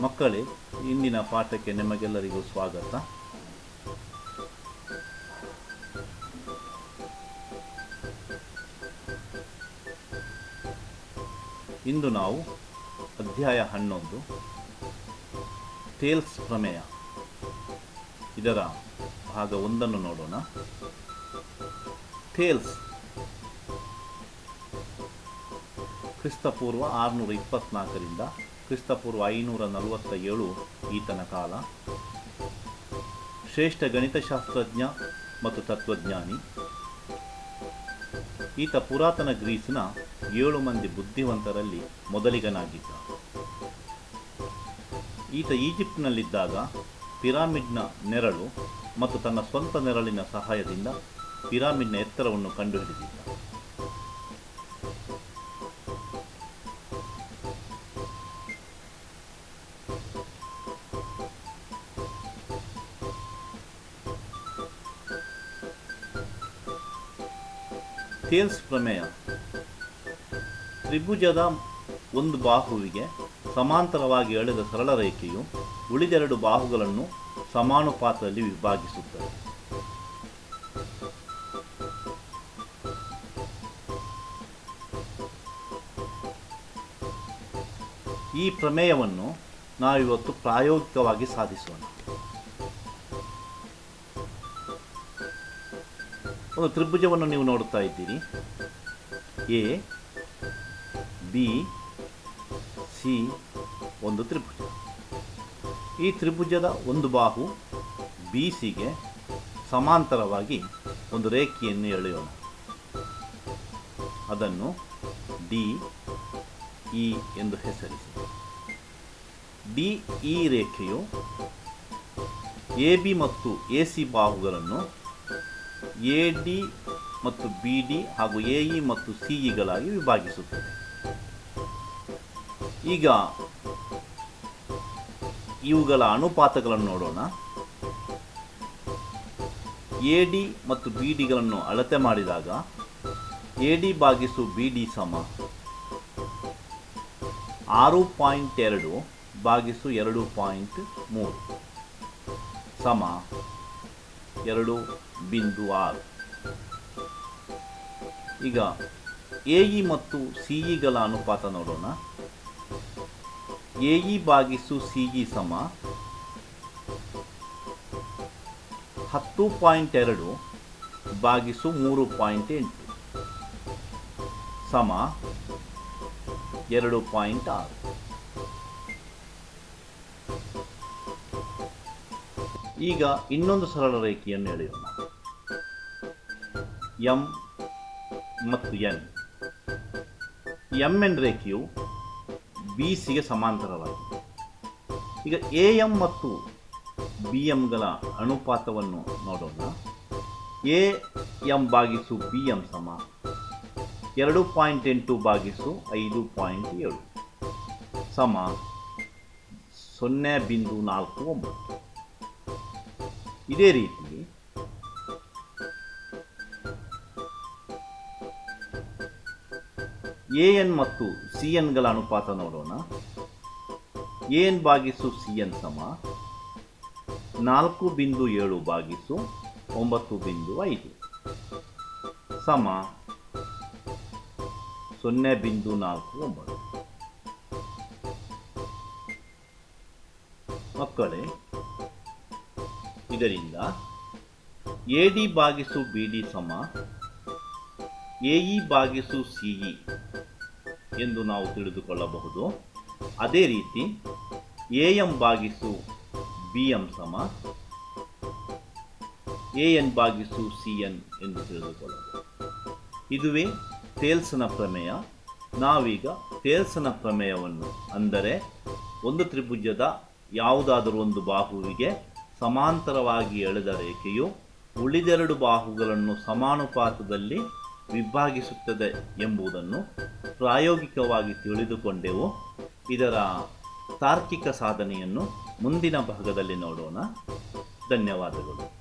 ಮಕ್ಕಳೇ, ಇಂದಿನ ಪಾಠಕ್ಕೆ ನಿಮಗೆಲ್ಲರಿಗೂ ಸ್ವಾಗತ. ಇಂದು ನಾವು ಅಧ್ಯಾಯ ಹನ್ನೊಂದು ಟೇಲ್ಸ್ ಪ್ರಮೇಯ. ಇದರ ಭಾಗ ಒಂದನ್ನು ನೋಡೋಣ. ಟೇಲ್ಸ್ ಕ್ರಿಸ್ತಪೂರ್ವ ಆರುನೂರ ಇಪ್ಪತ್ನಾಲ್ಕರಿಂದ ಕ್ರಿಸ್ತಪೂರ್ವ ಐನೂರ ನಲವತ್ತ ಏಳು ಈತನ ಕಾಲ. ಶ್ರೇಷ್ಠ ಗಣಿತಶಾಸ್ತ್ರಜ್ಞ ಮತ್ತು ತತ್ವಜ್ಞಾನಿ. ಈತ ಪುರಾತನ ಗ್ರೀಸ್ನ ಏಳು ಮಂದಿ ಬುದ್ಧಿವಂತರಲ್ಲಿ ಮೊದಲಿಗನಾಗಿದ್ದ. ಈತ ಈಜಿಪ್ಟ್ನಲ್ಲಿದ್ದಾಗ ಪಿರಾಮಿಡ್ನ ನೆರಳು ಮತ್ತು ತನ್ನ ಸ್ವಂತ ನೆರಳಿನ ಸಹಾಯದಿಂದ ಪಿರಾಮಿಡ್ನ ಎತ್ತರವನ್ನು ಕಂಡುಹಿಡಿದಿದ್ದ. ಥೇಲ್ಸ್ ಪ್ರಮೇಯ. ತ್ರಿಭುಜದ ಒಂದು ಬಾಹುವಿಗೆ ಸಮಾಂತರವಾಗಿ ಎಳೆದ ಸರಳ ರೇಖೆಯು ಉಳಿದೆರಡು ಬಾಹುಗಳನ್ನು ಸಮಾನುಪಾತದಲ್ಲಿ ವಿಭಾಗಿಸುತ್ತದೆ. ಈ ಪ್ರಮೇಯವನ್ನು ನಾವಿವತ್ತು ಪ್ರಾಯೋಗಿಕವಾಗಿ ಸಾಧಿಸೋಣ. ಒಂದು ತ್ರಿಭುಜವನ್ನು ನೀವು ನೋಡುತ್ತಾ ಇದ್ದೀರಿ. ಎ, ಬಿ, ಸಿ ಒಂದು ತ್ರಿಭುಜ. ಈ ತ್ರಿಭುಜದ ಒಂದು ಬಾಹು ಬಿ, ಸಿಗೆ ಸಮಾಂತರವಾಗಿ ಒಂದು ರೇಖೆಯನ್ನು ಎಳೆಯೋಣ. ಅದನ್ನು ಡಿ, ಇ ಎಂದು ಹೆಸರಿಸಿ. ಡಿ, ಇ ರೇಖೆಯು ಎ, ಬಿ ಮತ್ತು ಎ, ಸಿ ಬಾಹುಗಳನ್ನು ಎ ಡಿ ಮತ್ತು ಬಿ ಡಿ ಹಾಗೂ ಎ ಇ ಮತ್ತು ಸಿ ಇಗಳಾಗಿ ವಿಭಾಗಿಸುತ್ತದೆ. ಈಗ ಇವುಗಳ ಅನುಪಾತಗಳನ್ನು ನೋಡೋಣ. ಎ ಡಿ ಮತ್ತು ಬಿ ಡಿಗಳನ್ನು ಅಳತೆ ಮಾಡಿದಾಗ ಎ ಡಿ ಭಾಗಿಸು ಬಿ ಡಿ ಸಮ ಆರು ಪಾಯಿಂಟ್ ಎರಡು ಭಾಗಿಸು ಎರಡು ಪಾಯಿಂಟ್ ಮೂರು ಸಮ ಎರಡು ಬಿಂದು ಆರು. ಈಗ ಎ ಇ ಮತ್ತು ಸಿ ಇಗಳ ಅನುಪಾತ ನೋಡೋಣ. A E C E C E ಸಮ ಹತ್ತು ಪಾಯಿಂಟ್ ಎರಡು ಬಾಗಿಸು ಮೂರು ಪಾಯಿಂಟ್ ಎಂಟು. ಸಮ ಎರಡು ಪಾಯಿಂಟ್ ಆರು. ಈಗ ಇನ್ನೊಂದು ಸರಳ ರೇಖೆಯನ್ನು ಎಳೆಯೋಣ. ಎಂ ಮತ್ತು ಎನ್. ಎಂ ಎನ್ ರೇಖೆಯು ಬಿ ಸಿಗೆ ಸಮಾಂತರವಾಗಿದೆ. ಈಗ ಎ ಎಂ ಮತ್ತು ಬಿ ಎಂಗಳ ಅನುಪಾತವನ್ನು ನೋಡೋಣ. ಎ ಎಂ ಬಾಗಿಸು ಬಿ ಎಂ ಸಮ ಎರಡು ಪಾಯಿಂಟ್ ಎಂಟು ಬಾಗಿಸು ಐದು ಪಾಯಿಂಟ್ ಏಳು ಸಮ ಸೊನ್ನೆ ಬಿಂದು ನಾಲ್ಕು ಒಂಬತ್ತು. ಇದೇ ರೀತಿ. ಎ ಎನ್ ಮತ್ತು ಸಿ ಎನ್ಗಳ ಅನುಪಾತ ನೋಡೋಣ. ಎ ಎನ್ ಭಾಗಿಸು ಸಿ ಎನ್ ಸಮ. ನಾಲ್ಕು ಬಿಂದು ಏಳು ಭಾಗಿಸು ಒಂಬತ್ತು ಬಿಂದು ಐದು. ಸಮ. ಸೊನ್ನೆ ಬಿಂದು ನಾಲ್ಕು ಒಂಬತ್ತು. ಮಕ್ಕಳೇ ಇದರಿಂದ ಎ ಡಿ ಭಾಗಿಸು ಬಿ ಡಿ ಸಮ, ಎಇ ಭಾಗಿಸು ಸಿ ಎಂದು ನಾವು ತಿಳಿದುಕೊಳ್ಳಬಹುದು. ಅದೇ ರೀತಿ ಎ ಎಂ ಭಾಗಿಸು ಬಿ ಎಂ ಸಮ ಎ ಎನ್ ಭಾಗಿಸು ಸಿ ಎನ್ ಎಂದು ತಿಳಿದುಕೊಳ್ಳಬಹುದು. ಇದುವೇ ತೇಲ್ಸನ ಪ್ರಮೇಯ. ನಾವೀಗ ತೇಲ್ಸನ ಪ್ರಮೇಯವನ್ನು ಅಂದರೆ ಒಂದು ತ್ರಿಭುಜದ ಯಾವುದಾದರೂ ಒಂದು ಬಾಹುವಿಗೆ ಸಮಾಂತರವಾಗಿ ಎಳೆದ ರೇಖೆಯು ಉಳಿದೆರಡು ಬಾಹುಗಳನ್ನು ಸಮಾನುಪಾತದಲ್ಲಿ ವಿಭಾಗಿಸುತ್ತದೆ ಎಂಬುದನ್ನು ಪ್ರಾಯೋಗಿಕವಾಗಿ ತಿಳಿದುಕೊಂಡೆವು. ಇದರ ತಾರ್ಕಿಕ ಸಾಧನೆಯನ್ನು ಮುಂದಿನ ಭಾಗದಲ್ಲಿ ನೋಡೋಣ. ಧನ್ಯವಾದಗಳು.